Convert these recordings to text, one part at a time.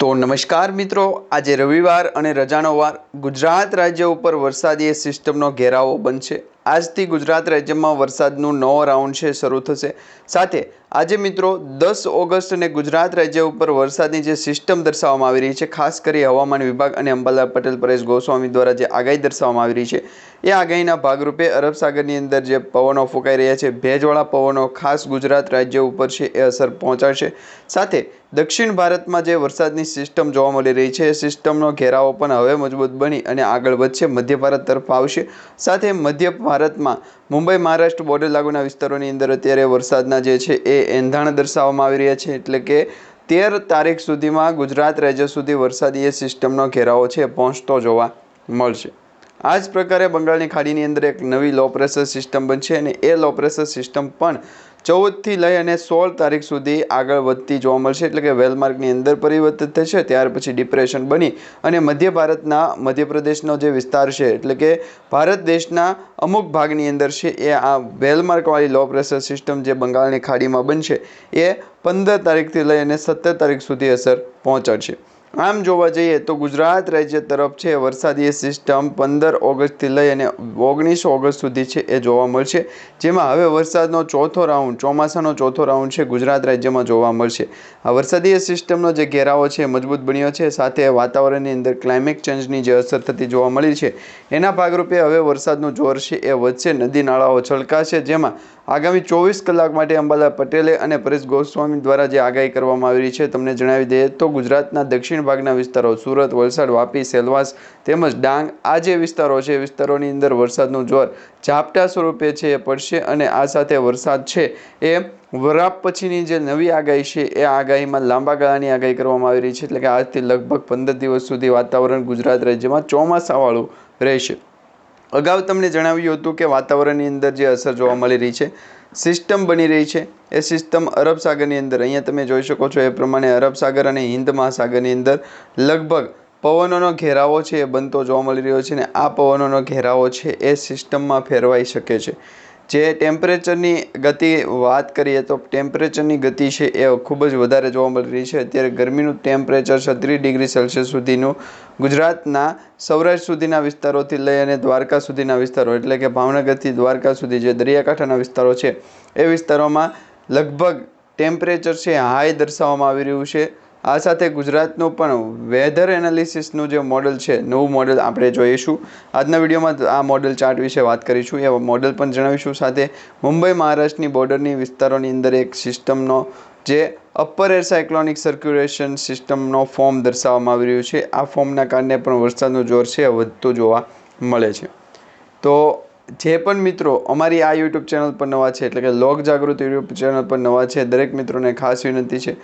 તો નમસ્કાર મિત્રો, આજે રવિવાર અને રજાનો વાર. ગુજરાત રાજ્ય ઉપર વરસાદી સિસ્ટમનો ઘેરાવો બનશે. આજથી ગુજરાત રાજ્યમાં વરસાદનું નવો રાઉન્ડ છે, શરૂ થશે. સાથે આજે મિત્રો, દસ ઓગસ્ટ અને ગુજરાત રાજ્ય ઉપર વરસાદની જે સિસ્ટમ દર્શાવવામાં આવી રહી છે, ખાસ કરી હવામાન વિભાગ અને અંબાલાલ પટેલ, પરેશ ગોસ્વામી દ્વારા જે આગાહી દર્શાવવામાં આવી રહી છે એ આગાહીના ભાગરૂપે અરબ સાગરની અંદર જે પવનો ફૂંકાઈ રહ્યા છે, ભેજવાળા પવનો ખાસ ગુજરાત રાજ્ય ઉપર છે, એ અસર પહોંચાડશે. સાથે દક્ષિણ ભારતમાં જે વરસાદની સિસ્ટમ જોવા મળી રહી છે, એ સિસ્ટમનો ઘેરાવો પણ હવે મજબૂત બની અને આગળ વધશે, મધ્ય ભારત તરફ આવશે. સાથે મધ્ય ભારતમાં મુંબઈ, મહારાષ્ટ્ર બોર્ડર લાગુના વિસ્તારોની અંદર અત્યારે વરસાદના જે છે, એ એંધાણ દર્શાવવામાં આવી રહ્યા છે, એટલે કે તેર તારીખ સુધીમાં ગુજરાત રાજ્ય સુધી વરસાદી એ સિસ્ટમનો ઘેરાવો છે પહોંચતો જોવા મળશે. આ જ પ્રકારે બંગાળની ખાડીની અંદર એક નવી લો પ્રેશર સિસ્ટમ બનશે અને એ લો પ્રેશર સિસ્ટમ પણ ચૌદથી લઈ અને સોળ તારીખ સુધી આગળ વધતી જોવા મળશે. એટલે કે વેલમાર્કની અંદર પરિવર્તિત થશે, ત્યાર પછી ડિપ્રેશન બની અને મધ્ય ભારતના મધ્યપ્રદેશનો જે વિસ્તાર છે, એટલે કે ભારત દેશના અમુક ભાગની અંદર છે, એ આ વેલમાર્કવાળી લો પ્રેશર સિસ્ટમ જે બંગાળની ખાડીમાં બનશે, એ પંદર તારીખથી લઈ અને સત્તર તારીખ સુધી અસર પહોંચાડશે. આમ જોવા જઈએ તો ગુજરાત રાજ્ય તરફ છે, વરસાદી સિસ્ટમ પંદર ઓગસ્ટથી લઈ અને ઓગણીસ ઓગસ્ટ સુધી છે એ જોવા મળશે. જેમાં હવે વરસાદનો ચોથો રાઉન્ડ, ચોમાસાનો ચોથો રાઉન્ડ છે ગુજરાત રાજ્યમાં જોવા મળશે. આ વરસાદી સિસ્ટમનો જે ઘેરાવો છે મજબૂત બન્યો છે, સાથે વાતાવરણની અંદર ક્લાઇમેટ ચેન્જની જે અસર થતી જોવા મળી છે. એના ભાગરૂપે હવે વરસાદનું જોર છે એ વધશે, નદી નાળાઓ છલકાશે, જેમાં આગામી ચોવીસ કલાક માટે અંબાલાલ પટેલે અને પરેશ ગોસ્વામી દ્વારા જે આગાહી કરવામાં આવી રહી છે, તમને જણાવી દઈએ તો ગુજરાતના દક્ષિણ ભાગના વિસ્તારો સુરત, વલસાડ, વાપી, સેલવાસ તેમજ ડાંગ આ જે વિસ્તારો છે, એ વિસ્તારોની અંદર વરસાદનું જોર ઝાપટા સ્વરૂપે છે, એ પડશે અને આ સાથે વરસાદ છે, એ વરાપ પછીની જે નવી આગાહી છે, એ આગાહીમાં લાંબા ગાળાની આગાહી કરવામાં આવી રહી છે, એટલે કે આજથી લગભગ પંદર દિવસ સુધી વાતાવરણ ગુજરાત રાજ્યમાં ચોમાસાવાળું રહેશે. અગાઉ તમને જણાવ્યું હતું કે વાતાવરણની અંદર જે અસર જોવા મળી રહી છે, સિસ્ટમ બની રહી છે. એ સિસ્ટમ અરબ સાગરની અંદર, અહીંયા તમે જોઈ શકો છો એ પ્રમાણે અરબ સાગર અને હિન્દ મહાસાગરની અંદર લગભગ પવનોનો ઘેરાવો છે એ બનતો જોવા મળી રહ્યો છે અને આ પવનોનો ઘેરાવો છે એ સિસ્ટમમાં ફેરવાઈ શકે છે. જે ટેમ્પરેચરની ગતિ વાત કરીએ તો ટેમ્પરેચરની ગતિ છે એ ખૂબ જ વધારે જોવા મળી રહી છે. અત્યારે ગરમીનું ટેમ્પરેચર છત્રીસ ડિગ્રી સેલ્સિયસ સુધીનું. ગુજરાતના સૌરાષ્ટ્ર સુધીના વિસ્તારોથી લઈ અને દ્વારકા સુધીના વિસ્તારો, એટલે કે ભાવનગરથી દ્વારકા સુધી જે દરિયાકાંઠાના વિસ્તારો છે, એ વિસ્તારોમાં લગભગ ટેમ્પરેચર છે હાઈ દર્શાવવામાં આવી રહ્યું છે. આ સાથે ગુજરાતનું પણ વેધર એનાલિસિસનું જે મોડલ છે, નવું મોડલ આપણે જોઈશું. આજના વિડીયોમાં આ મોડલ ચાર્ટ વિશે વાત કરીશું. એ મોડલ પણ જણાવીશું. સાથે મુંબઈ મહારાષ્ટ્રની બોર્ડરની વિસ્તારોની અંદર એક સિસ્ટમનો જે અપર એર સાયક્લોનિક સર્ક્યુલેશન સિસ્ટમનો ફોર્મ દર્શાવવામાં આવી રહ્યું છે. આ ફોર્મના કારણે પણ વરસાદનું જોર છે વધતું જોવા મળે છે. તો જે પણ મિત્રો અમારી આ યુટ્યુબ ચેનલ પર નવા છે, એટલે કે લોક જાગૃતિ યુટ્યુબ ચેનલ પર નવા છે, દરેક મિત્રોને ખાસ વિનંતી છે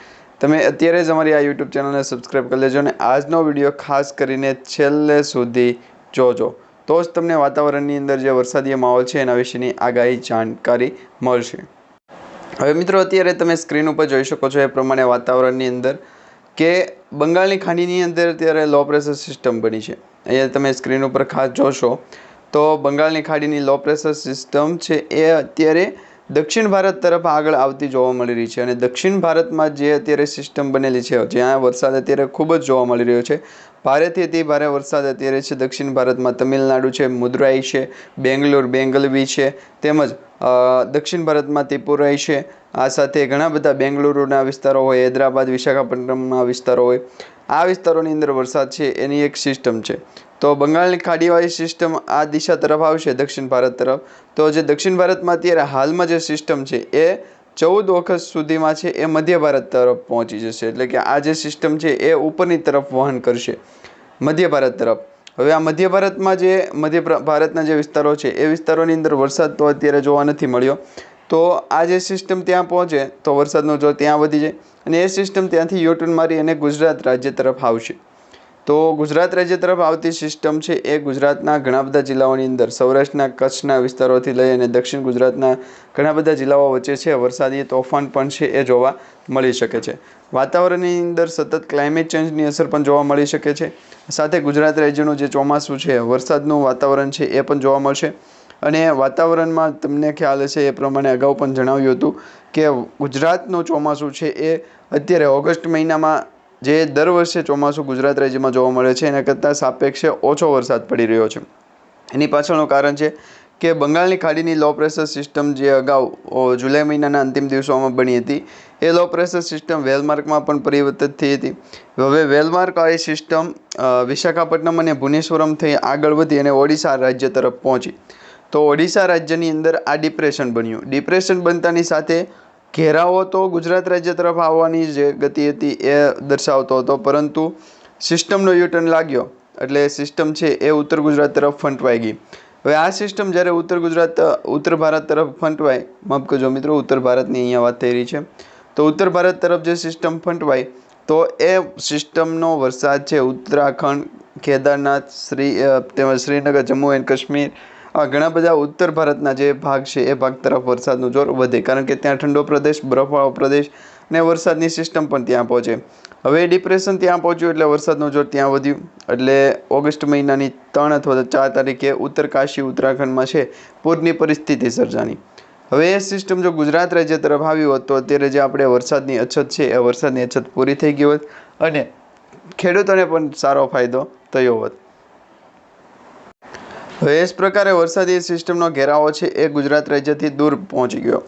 તમે અત્યારે જ અમારી આ યુટ્યુબ ચેનલને સબસ્ક્રાઈબ કરી લેજો અને આજનો વીડિયો ખાસ કરીને છેલ્લે સુધી જોજો. તો જ તમને વાતાવરણની અંદર જે વરસાદી માહોલ છે એના વિશેની આગાહી જાણકારી મળશે. હવે મિત્રો અત્યારે તમે સ્ક્રીન ઉપર જોઈ શકો છો એ પ્રમાણે વાતાવરણની અંદર કે બંગાળની ખાડીની અંદર અત્યારે લો પ્રેશર સિસ્ટમ બની છે. અહીંયા તમે સ્ક્રીન ઉપર ખાસ જોશો તો બંગાળની ખાડીની લો પ્રેશર સિસ્ટમ છે એ અત્યારે દક્ષિણ ભારત તરફ આગળ આવતી જોવા મળી રહી છે અને દક્ષિણ ભારતમાં જે અત્યારે સિસ્ટમ બનેલી છે, જ્યાં વરસાદ અત્યારે ખૂબ જ જોવા મળી રહ્યો છે. ભારેથી અતિ ભારે વરસાદ અત્યારે છે દક્ષિણ ભારતમાં. તમિલનાડુ છે, મુદરાઈ છે, બેંગ્લોર, બેંગલવી છે, તેમજ દક્ષિણ ભારતમાં ત્રિપુરાઈ છે. આ સાથે ઘણા બધા બેંગલુરુના વિસ્તારો હોય, હૈદરાબાદ, વિશાખાપટ્ટનમના વિસ્તારો હોય. આ વિસ્તારોની અંદર વરસાદ છે, એની એક સિસ્ટમ છે. તો બંગાળની ખાડીવાળી સિસ્ટમ આ દિશા તરફ આવશે, દક્ષિણ ભારત તરફ. તો જે દક્ષિણ ભારતમાં અત્યારે હાલમાં જે સિસ્ટમ છે, એ ચૌદ વખત સુધીમાં છે, એ મધ્ય ભારત તરફ પહોંચી જશે. એટલે કે આ જે સિસ્ટમ છે, એ ઉપરની તરફ વહન કરશે, મધ્ય ભારત તરફ. હવે આ મધ્ય ભારતમાં જે, મધ્ય ભારતના જે વિસ્તારો છે, એ વિસ્તારોની અંદર વરસાદ તો અત્યારે જોવા નથી મળ્યો. તો આ જે સિસ્ટમ ત્યાં પહોંચે, તો વરસાદનો જોર ત્યાં વધી જાય, અને એ સિસ્ટમ ત્યાંથી યુટર્ન મારી અને ગુજરાત રાજ્ય તરફ આવશે. તો ગુજરાત રાજ્ય તરફ આવતી સિસ્ટમ છે એ ગુજરાતના ઘણા બધા જિલ્લાઓની અંદર. સૌરાષ્ટ્રના કચ્છના વિસ્તારોથી લઈ અને દક્ષિણ ગુજરાતના ઘણા બધા જિલ્લાઓ વચ્ચે છે. વરસાદી તોફાન પણ છે એ જોવા મળી શકે છે. વાતાવરણની અંદર સતત ક્લાઇમેટ ચેન્જની અસર પણ જોવા મળી શકે છે. સાથે ગુજરાત રાજ્યનું જે ચોમાસું છે, વરસાદનું વાતાવરણ છે એ પણ જોવા મળશે. અને વાતાવરણમાં તમને ખ્યાલ હશે એ પ્રમાણે અગાઉ પણ જણાવ્યું હતું કે ગુજરાતનું ચોમાસું છે એ અત્યારે ઓગસ્ટ મહિનામાં જે દર વર્ષે ચોમાસું ગુજરાત રાજ્યમાં જોવા મળે છે, એના કરતાં સાપેક્ષે ઓછો વરસાદ પડી રહ્યો છે. એની પાછળનું કારણ છે કે બંગાળની ખાડીની લો પ્રેશર સિસ્ટમ જે અગાઉ જુલાઈ મહિનાના અંતિમ દિવસોમાં બની હતી, એ લો પ્રેશર સિસ્ટમ વેલમાર્કમાં પણ પરિવર્તિત થઈ હતી. હવે વેલમાર્ક આ સિસ્ટમ વિશાખાપટ્ટનમ અને ભુવનેશ્વરમ થઈ આગળ વધી અને ઓડિશા રાજ્ય તરફ પહોંચી. તો ઓડિશા રાજ્યની અંદર આ ડિપ્રેશન બન્યું. ડિપ્રેશન બનતાની સાથે ઘેરાવો તો ગુજરાત રાજ્ય તરફ આવવાની જે ગતિ હતી એ દર્શાવતો હતો, પરંતુ સિસ્ટમનો યુટર્ન લાગ્યો. એટલે સિસ્ટમ છે એ ઉત્તર ગુજરાત તરફ ફંટવાઈ ગઈ. હવે આ સિસ્ટમ જ્યારે ઉત્તર ગુજરાત, ઉત્તર ભારત તરફ ફંટવાય માફ કરજો મિત્રો, ઉત્તર ભારતની અહીંયા વાત થઈ રહી છે. તો ઉત્તર ભારત તરફ જે સિસ્ટમ ફંટવાય તો એ સિસ્ટમનો વરસાદ છે ઉત્તરાખંડ, કેદારનાથ, શ્રી તેમજ શ્રીનગર, જમ્મુ એન્ડ કાશ્મીર ઘણા બધા ઉત્તર ભારતના જે ભાગ છે, એ ભાગ તરફ વરસાદનું જોર વધે. કારણ કે ત્યાં ઠંડો પ્રદેશ, બરફવાળો પ્રદેશ અને વરસાદની સિસ્ટમ પણ ત્યાં પહોંચે. હવે ડિપ્રેશન ત્યાં પહોંચ્યું એટલે વરસાદનું જોર ત્યાં વધ્યું. એટલે ઓગસ્ટ મહિનાની ત્રણ અથવા તો ચાર તારીખે ઉત્તર કાશી ઉત્તરાખંડમાં છે, પૂરની પરિસ્થિતિ સર્જાની. હવે એ સિસ્ટમ જો ગુજરાત રાજ્ય તરફ આવ્યું હોત, તો અત્યારે જે આપણે વરસાદની અછત છે, એ વરસાદની અછત પૂરી થઈ ગઈ હોત અને ખેડૂતોને પણ સારો ફાયદો થયો હોત. હવે એ જ પ્રકારે વરસાદી સિસ્ટમનો ઘેરાવો છે, એ ગુજરાત રાજ્યથી દૂર પહોંચી ગયો.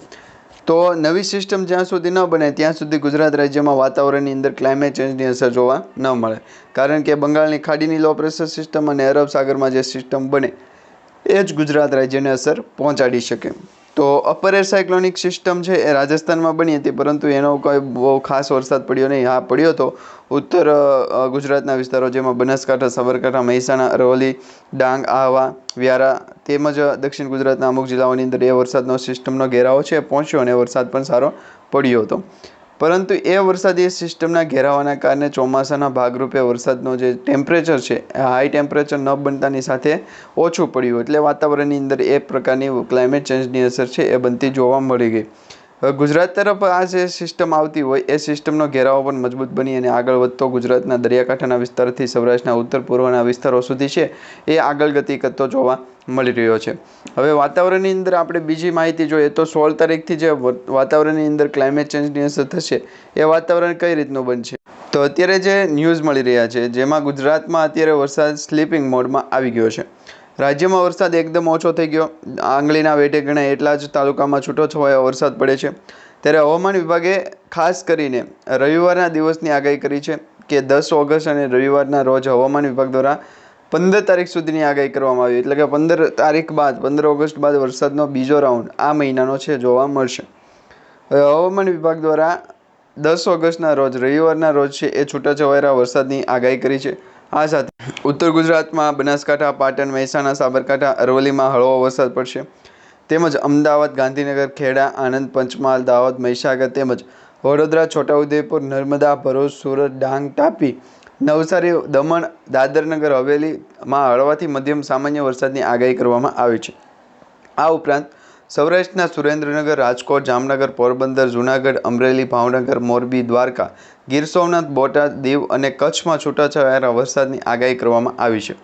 તો નવી સિસ્ટમ જ્યાં સુધી ન બને, ત્યાં સુધી ગુજરાત રાજ્યમાં વાતાવરણની અંદર ક્લાઇમેટ ચેન્જની અસર જોવા ન મળે. કારણ કે બંગાળની ખાડીની લો પ્રેશર સિસ્ટમ અને અરબ સાગરમાં જે સિસ્ટમ બને, એ જ ગુજરાત રાજ્યને અસર પહોંચાડી શકે. તો અપર એર સાયક્લોનિક સિસ્ટમ છે એ રાજસ્થાનમાં બની હતી, પરંતુ એનો કોઈ બહુ ખાસ વરસાદ પડ્યો નહીં. હા, પડ્યો હતો ઉત્તર ગુજરાતના વિસ્તારો જેમાં બનાસકાંઠા, સાબરકાંઠા, મહેસાણા, અરવલ્લી, ડાંગ, આહવા, વ્યારા તેમજ દક્ષિણ ગુજરાતના અમુક જિલ્લાઓની અંદર એ વરસાદનો સિસ્ટમનો ઘેરાવો છે, પહોંચ્યો અને વરસાદ પણ સારો પડ્યો હતો. પરંતુ એ વરસાદી સિસ્ટમના ઘેરાવાના કારણે ચોમાસાના ભાગરૂપે વરસાદનો જે ટેમ્પરેચર છે એ હાઈ ટેમ્પરેચર ન બનતાની સાથે ઓછું પડ્યું. એટલે વાતાવરણની અંદર એ પ્રકારની ક્લાઇમેટ ચેન્જની અસર છે એ બનતી જોવા મળી ગઈ. ગુજરાત તરફ આ જે સિસ્ટમ આવતી હોય, એ સિસ્ટમનો ઘેરાવો પણ મજબૂત બની અને આગળ વધતો ગુજરાતના દરિયાકાંઠાના વિસ્તારથી સૌરાષ્ટ્રના ઉત્તર પૂર્વના વિસ્તારો સુધી છે, એ આગળ ગતિ કરતો જોવા મળી રહ્યો છે. હવે વાતાવરણની અંદર આપણે બીજી માહિતી જોઈએ તો સોળ તારીખથી જે વાતાવરણની અંદર ક્લાઇમેટ ચેન્જની અસર થશે, એ વાતાવરણ કઈ રીતનું બનશે? તો અત્યારે જે ન્યૂઝ મળી રહ્યા છે, જેમાં ગુજરાતમાં અત્યારે વરસાદ સ્લીપિંગ મોડમાં આવી ગયો છે. રાજ્યમાં વરસાદ એકદમ ઓછો થઈ ગયો. આંગળીના વેટે ગણાય એટલા જ તાલુકામાં છૂટોછવાયો વરસાદ પડે છે. ત્યારે હવામાન વિભાગે ખાસ કરીને રવિવારના દિવસની આગાહી કરી છે કે દસ ઓગસ્ટ અને રવિવારના રોજ હવામાન વિભાગ દ્વારા પંદર તારીખ સુધીની આગાહી કરવામાં આવી. એટલે કે પંદર તારીખ બાદ, પંદર ઓગસ્ટ બાદ વરસાદનો બીજો રાઉન્ડ આ મહિનાનો છે જોવા મળશે. હવામાન વિભાગ દ્વારા દસ ઓગસ્ટના રોજ, રવિવારના રોજ છે એ છૂટાછવાયેલા વરસાદની આગાહી કરી છે. આ સાથે ઉત્તર ગુજરાતમાં બનાસકાંઠા, પાટણ, મહેસાણા, સાબરકાંઠા, અરવલ્લીમાં હળવો વરસાદ પડશે. તેમજ અમદાવાદ, ગાંધીનગર, ખેડા, આણંદ, પંચમહાલ, દાહોદ, મહીસાગર તેમજ વડોદરા, છોટાઉદેપુર, નર્મદા, ભરૂચ, સુરત, ડાંગ તાપી નવસારી, દમણ, દાદરનગર, હવેલીમાં હળવાથી મધ્યમ સામાન્ય વરસાદની આગાહી કરવામાં આવી છે. આ ઉપરાંત સૌરાષ્ટ્રના સુરેન્દ્રનગર, રાજકોટ, જામનગર, પોરબંદર, જૂનાગઢ, અમરેલી, ભાવનગર, મોરબી, દ્વારકા ગીર સોમનાથ, બોટાદ, દીવ અને કચ્છમાં છૂટાછવાયા વરસાદની આગાહી કરવામાં આવી છે.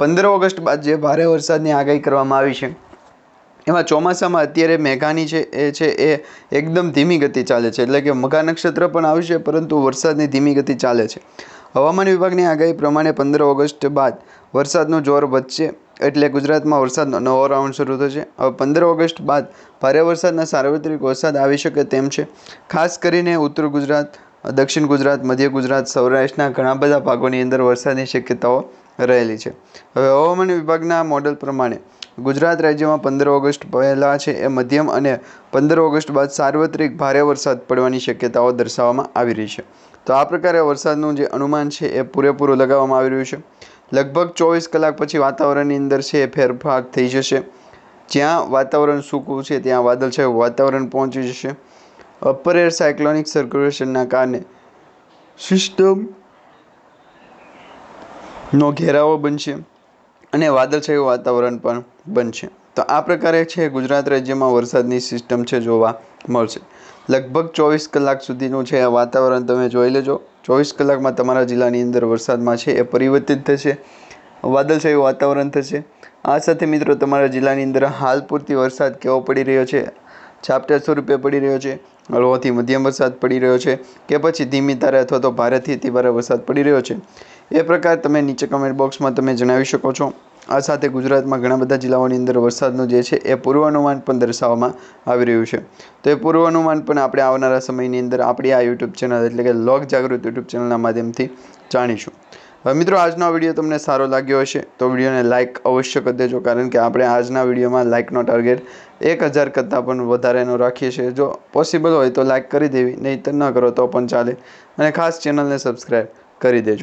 પંદર ઓગસ્ટ બાદ જે ભારે વરસાદની આગાહી કરવામાં આવી છે, એમાં ચોમાસામાં અત્યારે મેઘાની છે, એ છે, એ એકદમ ધીમી ગતિ ચાલે છે. એટલે કે મઘા નક્ષત્ર પણ આવશે પરંતુ વરસાદની ધીમી ગતિ ચાલે છે. હવામાન વિભાગની આગાહી પ્રમાણે પંદર ઓગસ્ટ બાદ વરસાદનું જોર વધશે, એટલે ગુજરાતમાં વરસાદનો નવો રાઉન્ડ શરૂ થશે. હવે પંદર ઓગસ્ટ બાદ ભારે વરસાદના સાર્વત્રિક વરસાદ આવી શકે તેમ છે. ખાસ કરીને ઉત્તર ગુજરાત દક્ષિણ ગુજરાત, મધ્ય ગુજરાત, સૌરાષ્ટ્રના ઘણા બધા ભાગોની અંદર વરસાદની શક્યતાઓ રહેલી છે. હવે હવામાન વિભાગના મોડલ પ્રમાણે ગુજરાત રાજ્યમાં પંદર ઓગસ્ટ પહેલાં છે એ મધ્યમ અને પંદર ઓગસ્ટ બાદ સાર્વત્રિક ભારે વરસાદ પડવાની શક્યતાઓ દર્શાવવામાં આવી રહી છે. તો આ પ્રકારે વરસાદનું જે અનુમાન છે એ પૂરેપૂરું લગાવવામાં આવી રહ્યું છે. લગભગ ચોવીસ કલાક પછી વાતાવરણની અંદર છે એ ફેરફાર થઈ જશે. જ્યાં વાતાવરણ સૂકું છે ત્યાં વાદળછાયું વાતાવરણ પહોંચી જશે. અપર એર સાયક્લોનિક સર્ક્યુલેશનના કારણે સિસ્ટમ નો ઘેરાવો બનશે અને વાદળછાયું વાતાવરણ પણ બનશે. તો આ પ્રકારે છે ગુજરાત રાજ્યમાં વરસાદની સિસ્ટમ છે જોવા મળશે. લગભગ ચોવીસ કલાક સુધીનું છે આ વાતાવરણ તમે જોઈ લેજો. ચોવીસ કલાકમાં તમારા જિલ્લાની અંદર વરસાદમાં છે એ પરિવર્તિત થશે, વાદળછાયું વાતાવરણ થશે. આ સાથે મિત્રો તમારા જિલ્લાની અંદર હાલ પૂરતી વરસાદ કેવો પડી રહ્યો છે? ઝાપટા સ્વરૂપે પડી રહ્યો છે. હળવોથી મધ્યમ વરસાદ પડી રહ્યો છે કે પછી ધીમી ધારે અથવા તો ભારેથી અતિભારે વરસાદ પડી રહ્યો છે. એ પ્રકાર તમે નીચે કમેન્ટ બોક્સમાં તમે જણાવી શકો છો. આ સાથે ગુજરાતમાં ઘણા બધા જિલ્લાઓની અંદર વરસાદનું જે છે એ પૂર્વાનુમાન પણ દર્શાવવામાં આવી રહ્યું છે. તો એ પૂર્વાનુમાન પણ આપણે આવનારા સમયની અંદર આપણી આ યુટ્યુબ ચેનલ એટલે કે લોક જાગૃત યુટ્યુબ ચેનલના માધ્યમથી જાણીશું. મિત્રો, આજનો વીડિયો તમને સારો લાગ્યો હશે, તો વિડીયોને લાઇક અવશ્ય કરી દેજો, કારણ કે આપણે આજના વિડીયોમાં લાઇકનો ટાર્ગેટ એક હજાર કરતાં પણ વધારેનો રાખીએ છીએ. જો પોસિબલ હોય તો લાઇક કરી દેવી નહીં તો ન કરો તો પણ ચાલે. અને ખાસ ચેનલને સબસ્ક્રાઈબ કરી દેજો.